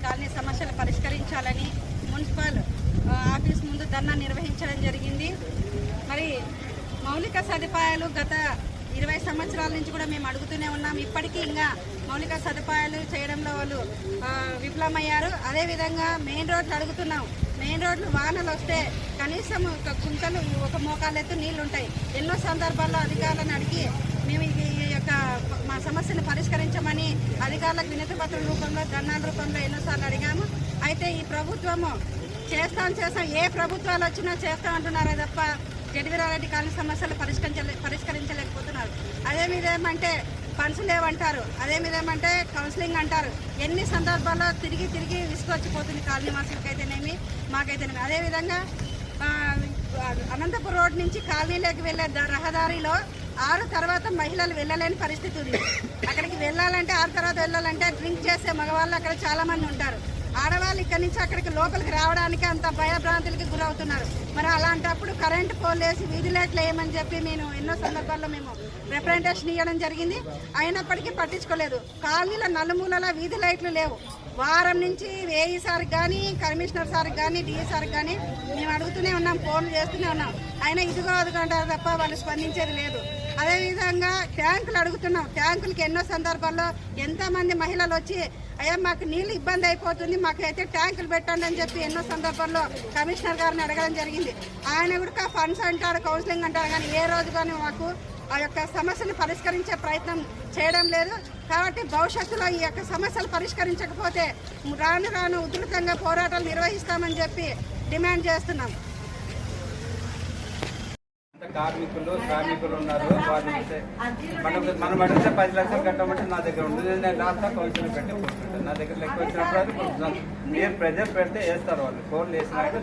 సమస్యలు పరిష్కరించాలని municipal office ముందు ధర్నా నిర్వహించడం జరిగింది. మరి మౌలిక సదుపాయాలు గత ఇరవై సంవత్సరాల నుంచి కూడా మేము అడుగుతూనే ఉన్నాం. ఇప్పటికీ ఇంకా మౌలిక సదుపాయాలు చేయడంలో వాళ్ళు విఫలమయ్యారు. అదేవిధంగా మెయిన్ రోడ్లు అడుగుతున్నాం. మెయిన్ రోడ్లు వానలు వస్తే కనీసం ఒక కుంటలు ఒక మోకాలెత్తు నీళ్ళు ఉంటాయి ఎన్నో సందర్భాల్లో అధికారులను అడిగి మేము ఈ యొక్క మా సమస్యను పరిష్కరించమని అధికారులకు వినతి పత్రం రూపంలో ధర్నాల రూపంలో ఎన్నోసార్లు అడిగాము. అయితే ఈ ప్రభుత్వము చేస్తాం చేస్తాం ఏ ప్రభుత్వాలు వచ్చినా చేస్తాం అంటున్నారే తప్ప జడివీరారెడ్డి కాలనీ సమస్యలు పరిష్కరించలే పరిష్కరించలేకపోతున్నారు. అదే మీద ఏమంటే ఫండ్స్ లేవంటారు. అదే మీద ఏమంటే కౌన్సిలింగ్ అంటారు. ఎన్ని సందర్భాల్లో తిరిగి తిరిగి విసుకొచ్చిపోతుంది కాలనీ వాసులకైతేనేమి మాకైతేనేమి అదేవిధంగా అనంతపురం రోడ్ నుంచి కాలనీలోకి వెళ్ళే రహదారిలో ఆరు తర్వాత మహిళలు వెళ్ళలేని పరిస్థితి ఉంది. అక్కడికి వెళ్ళాలంటే ఆరు తర్వాత వెళ్ళాలంటే డ్రింక్ చేసే మగవాళ్ళు అక్కడ చాలా మంది ఉంటారు. ఆడవాళ్ళు ఇక్కడి నుంచి అక్కడికి లోపలికి రావడానికి అంత భయభ్రాంతులకి గురవుతున్నారు. మరి అలాంటప్పుడు కరెంటు పోల్ వేసి వీధి లైట్లు వేయమని చెప్పి నేను ఎన్నో సందర్భాల్లో మేము రిప్రజెంటేషన్ ఇవ్వడం జరిగింది. అయినప్పటికీ పట్టించుకోలేదు. కాలనీల నలుమూలల వీధి లైట్లు లేవు. వారం నుంచి ఏఈ సార్కి కానీ కమిషనర్ సార్కి కానీ డిఈ సార్కి కానీ మేము అడుగుతూనే ఉన్నాం ఫోన్లు చేస్తూనే ఉన్నాం. అయినా ఇదిగో అదుగుంటారు అంటారు తప్ప వాళ్ళు స్పందించేది లేదు. అదేవిధంగా ట్యాంకులు అడుగుతున్నాం. ట్యాంకులకి ఎన్నో సందర్భాల్లో ఎంతమంది మహిళలు వచ్చి అయ్యా మాకు నీళ్ళు ఇబ్బంది అయిపోతుంది మాకు అయితే ట్యాంకులు పెట్టండి అని చెప్పి ఎన్నో సందర్భాల్లో కమిషనర్ గారిని అడగడం జరిగింది. ఆయన కూడా ఫండ్స్ అంటారు కౌన్సిలింగ్ అంటారు కానీ ఏ రోజు కానీ మాకు ఆ యొక్క సమస్యను పరిష్కరించే ప్రయత్నం చేయడం లేదు. కాబట్టి భవిష్యత్తులో ఈ యొక్క సమస్యలు పరిష్కరించకపోతే రాను రాను ఉధృతంగా పోరాటాలు నిర్వహిస్తామని చెప్పి డిమాండ్ చేస్తున్నాం. కార్మికులు శ్రామికులు ఉన్నారు. వాళ్ళు ఇస్తే మనం మనం అడిగితే పది లక్షలు కట్టమంటే నా దగ్గర ఉండదు. నేను రాస్తా కౌన్సిల్ పెట్టి కూర్చుంటాను. నా దగ్గర లెక్క వచ్చినప్పుడు కొంచెం మీరు ప్రెజర్ పెడితే వేస్తారు వాళ్ళు. ఫోన్ వేసినాక